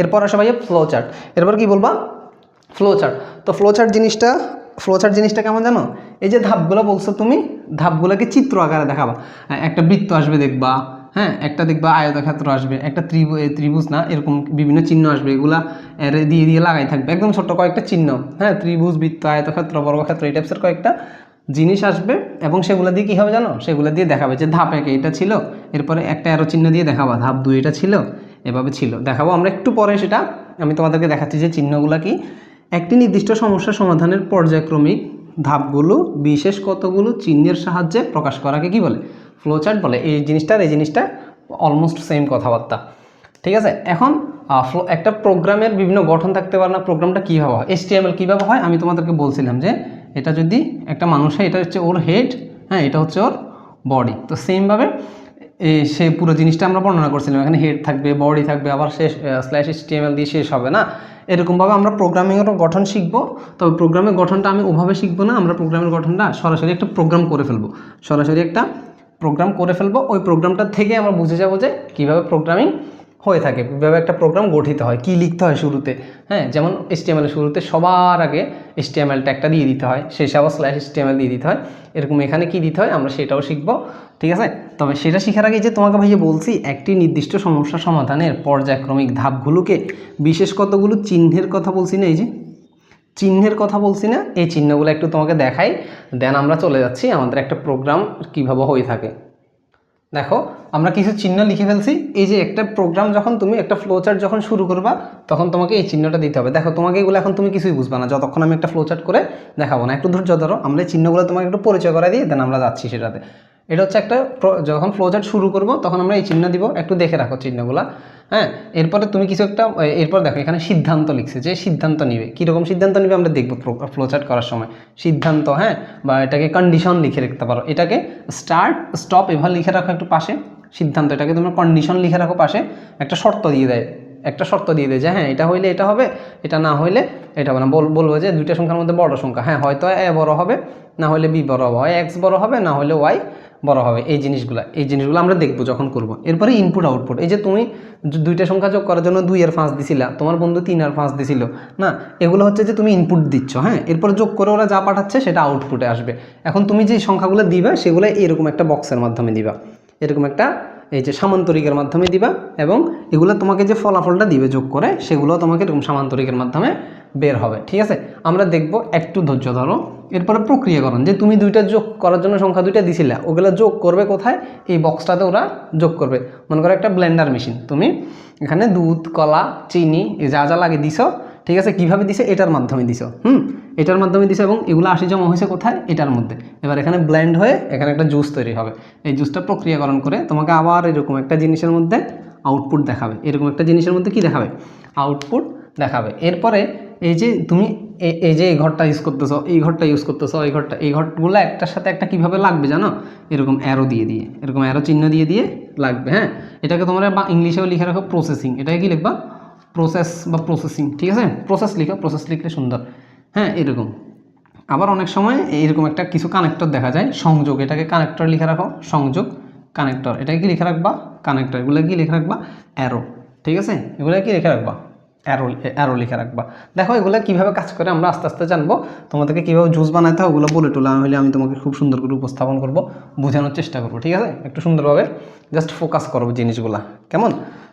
এরপর আসে ভাইয়া ফ্লো চার্ট এরপর কি বলবা? ফ্লো চার্ট তো ফ্লো চার্ট জিনিসটা ফ্লো চার্ট জিনিসটা কেমন জানো? এই যে ধাপগুলো বলছো তুমি ধাপগুলোকে চিত্র আকারে দেখাবা। হ্যাঁ, একটা বৃত্ত আসবে দেখবা হ্যাঁ একটা দেখবা আয়তক্ষেত্র আসবে একটা ত্রিভু ত্রিভুজ না এরকম বিভিন্ন চিহ্ন আসবে এগুলা এর দিয়ে দিয়ে লাগাই থাকবে। একদম ছোট্ট কয়েকটা চিহ্ন হ্যাঁ ত্রিভুজ বৃত্ত আয়তক্ষেত্র বর্গক্ষেত্র এই টাইপসের কয়েকটা জিনিস আসবে এবং সেগুলো দিয়ে কী হবে জানো? সেগুলো দিয়ে দেখাবে যে ধাপ একে এটা ছিল এরপরে একটা অ্যারো চিহ্ন দিয়ে দেখাবা ধাপ দুই এটা ছিল এভাবে ছিল। দেখাবো আমরা একটু পরে সেটা। আমি তোমাদেরকে দেখাচ্ছি যে চিহ্নগুলো কি। একটি নির্দিষ্ট সমস্যা সমাধানের পর্যায়ক্রমিক ধাপগুলো, বিশেষ কতগুলো চিহ্নের সাহায্যে প্রকাশ করাকে কি বলে? ফ্লোচার্ট বলে। এই জিনিসটার, এই জিনিসটা অলমোস্ট সেম কথাবার্তা। ঠিক আছে? এখন একটা প্রোগ্রামের বিভিন্ন গঠন থাকতে পারে না। প্রোগ্রামটা কীভাবে হয়? এসটিএমএল কীভাবে হয়? আমি তোমাদেরকে বলছিলাম যে, এটা যদি একটা মানুষের, এটা হচ্ছে ওর হেড হ্যাঁ এটা হচ্ছে ওর বডি তো সেমভাবে সে পুরো জিনিসটা আমরা বর্ণনা করছিলাম। এখানে হেড থাকবে বডি থাকবে, আবার শেষ স্ল্যাশ এসটিএমএল দিয়ে শেষ হবে, না? এরকমভাবে আমরা প্রোগ্রামিংয়েরও গঠন শিখব। তবে প্রোগ্রামের গঠনটা আমি ওভাবে শিখব না, আমরা প্রোগ্রামের গঠনটা সরাসরি একটা প্রোগ্রাম করে ফেলব। সরাসরি একটা প্রোগ্রাম করে ফেলব। ওই প্রোগ্রামটা থেকে আমরা বুঝে যাব যে কীভাবে প্রোগ্রামিং হয়ে থাকে। কীভাবে একটা প্রোগ্রাম গঠিত হয়। কী লিখতে হয় শুরুতে? হ্যাঁ যেমন এসটিএমএল শুরুতে সবার আগে এসটিএমএল ট্যাগটা দিয়ে দিতে হয়। শেষে আবার স্ল্যাশ এসটিএমএল দিয়ে দিতে হয়। এরকম এখানে কী দিতে হয়? আমরা সেটাও শিখব। ঠিক আছে? তবে সেটা শেখার আগে যে তোমাকে ভাইয়া বলছি, একটি নির্দিষ্ট সমস্যা সমাধানের পর্যায়ক্রমিক ধাপগুলোকে, বিশেষ কতগুলো চিহ্নের কথা বলছি না এই যে? চিহ্নের কথা বলছি না, এই চিহ্নগুলো একটু তোমাকে দেখাই। দেন আমরা চলে যাচ্ছি। আমাদের একটা প্রোগ্রাম কীভাবে হয়ে থাকে। দেখো, আমরা কিছু চিহ্ন লিখে ফেলছি। এই যে একটা প্রোগ্রাম যখন তুমি, একটা ফ্লোচার্ট যখন শুরু করবা, তখন তোমাকে এই চিহ্নটা দিতে হবে। দেখো, তোমাকে এগুলো এখন তুমি কিছুই বুঝবে না। যতক্ষণ আমি একটা ফ্লোচার্ট করে দেখাবো না। একটু ধৈর্য ধরো। আমরা এই চিহ্নগুলো তোমাকে একটু পরিচয় করাই দিয়ে দেন আমরা যাচ্ছি সেটাতে। এটা হচ্ছে একটা যখন ফ্লোচার্ট শুরু করব, তখন আমরা এই চিহ্ন দিব, একটু দেখে রাখো চিহ্নগুলো। হ্যাঁ এরপরে তুমি কিছু একটা, এরপর দেখো, এখানে সিদ্ধান্ত লিখছে যে সিদ্ধান্ত নিবে। কীরকম সিদ্ধান্ত নিবে আমরা দেখব ফ্লোচার্ট করার সময়। সিদ্ধান্ত হ্যাঁ বা এটাকে কন্ডিশন লিখে রাখতে পারো। এটাকে স্টার্ট স্টপ এভাবে লিখে রাখো একটু পাশে। সিদ্ধান্ত, এটাকে তোমরা কন্ডিশন লিখে রাখো পাশে। একটা শর্ত দিয়ে দেয়, একটা শর্ত দিয়ে দেয় যে হ্যাঁ এটা হইলে এটা হবে, এটা না হইলে, এটা হবে না। বল- বলব যে দুইটা সংখ্যার মধ্যে বড় সংখ্যা। হ্যাঁ হয়তো এ বড় হবে না হলে বি বড় হবে হয় এক্স বড় হবে, না হলে ওয়াই বড় হবে। এই জিনিসগুলো এই জিনিসগুলো আমরা দেখব যখন করব। এরপরে ইনপুট আউটপুট এই যে তুমি দুইটা সংখ্যা যোগ করার জন্য দুই আর পাঁচ দিছিলা, তোমার বন্ধু তিন আর পাঁচ দিছিল, না? এগুলো হচ্ছে যে তুমি ইনপুট দিচ্ছ হ্যাঁ? এরপর যোগ করে ওরা যা পাঠাচ্ছে সেটা আউটপুটে আসবে। এখন তুমি যে সংখ্যাগুলো দিবা, সেগুলো এরকম একটা বক্সের মাধ্যমে দিবা। এরকম একটা এই যে সামান্তরিকের মাধ্যমে দিবা এবং এগুলো তোমাকে যে ফলাফলটা দিবে যোগ করে, সেগুলো তোমাকে এরকম সামান্তরিকের মাধ্যমে বের হবে, ঠিক আছে? আমরা দেখব একটু ধৈর্য ধরো, এরপরে প্রক্রিয়াকরণ, যে তুমি দুইটা যোগ করার জন্য সংখ্যা দুইটা দিছিলে, ওগুলো যোগ করবে কোথায়? এই বক্সটাতে ওরা যোগ করবে। মনে করো একটা ব্লেন্ডার মেশিন তুমি এখানে দুধ, কলা, চিনি যা যা লাগে দিছো, ঠিক আছে? কীভাবে দিছে? এটার মাধ্যমে দিছো, হুম? এটার মাধ্যমে দিছো এবং এগুলো আসি জমা হয়েছে কোথায়? এটার মধ্যে। এবার এখানে ব্লেন্ড হয়ে এখানে একটা জুস তৈরি হবে। এই জুসটা প্রক্রিয়াকরণ করে তোমাকে আবার এরকম একটা জিনিসের মধ্যে আউটপুট দেখাবে। এরকম একটা জিনিসের মধ্যে কি দেখাবে? আউটপুট দেখাবে। এরপরে এই যে তুমি এই যে এই ঘরটা ইউজ করতেছো, এই ঘরটা ইউজ করতেছো, এই ঘরটা, এই ঘরগুলো একটার সাথে একটা কীভাবে লাগবে জানো? এরকম অ্যারো দিয়ে দিয়ে, এরকম অ্যারো চিহ্ন দিয়ে দিয়ে লাগবে হ্যাঁ? এটাকে তোমরা বা ইংলিশেও লিখে রাখো প্রসেসিং এটাকে কি লিখবা? প্রসেস বা প্রসেসিং ঠিক আছে? প্রসেস লিখো প্রসেস লিখলে সুন্দর হ্যাঁ? এরকম। আবার অনেক সময় এরকম একটা কিছু কানেক্টর দেখা যায়, সংযোগ, এটাকে কানেক্টর লিখে রাখো, সংযোগ কানেক্টর এটাকে কি লিখে রাখবা? কানেক্টর এগুলো কি লিখে রাখবা? অ্যারো ঠিক আছে? এগুলো কি লিখে রাখবা? অ্যারো অ্যারো লিখে রাখবা। দেখো, এগুলো কীভাবে কাজ করে আমরা আস্তে আস্তে জানব। তোমাদেরকে কীভাবে জুস বানাতে হয় ওগুলো বলে টোলা হলে আমি তোমাকে খুব সুন্দর করে উপস্থাপন করব, বোঝানোর চেষ্টা করব, ঠিক আছে? একটু সুন্দরভাবে জাস্ট ফোকাস করব জিনিসগুলা, কেমন?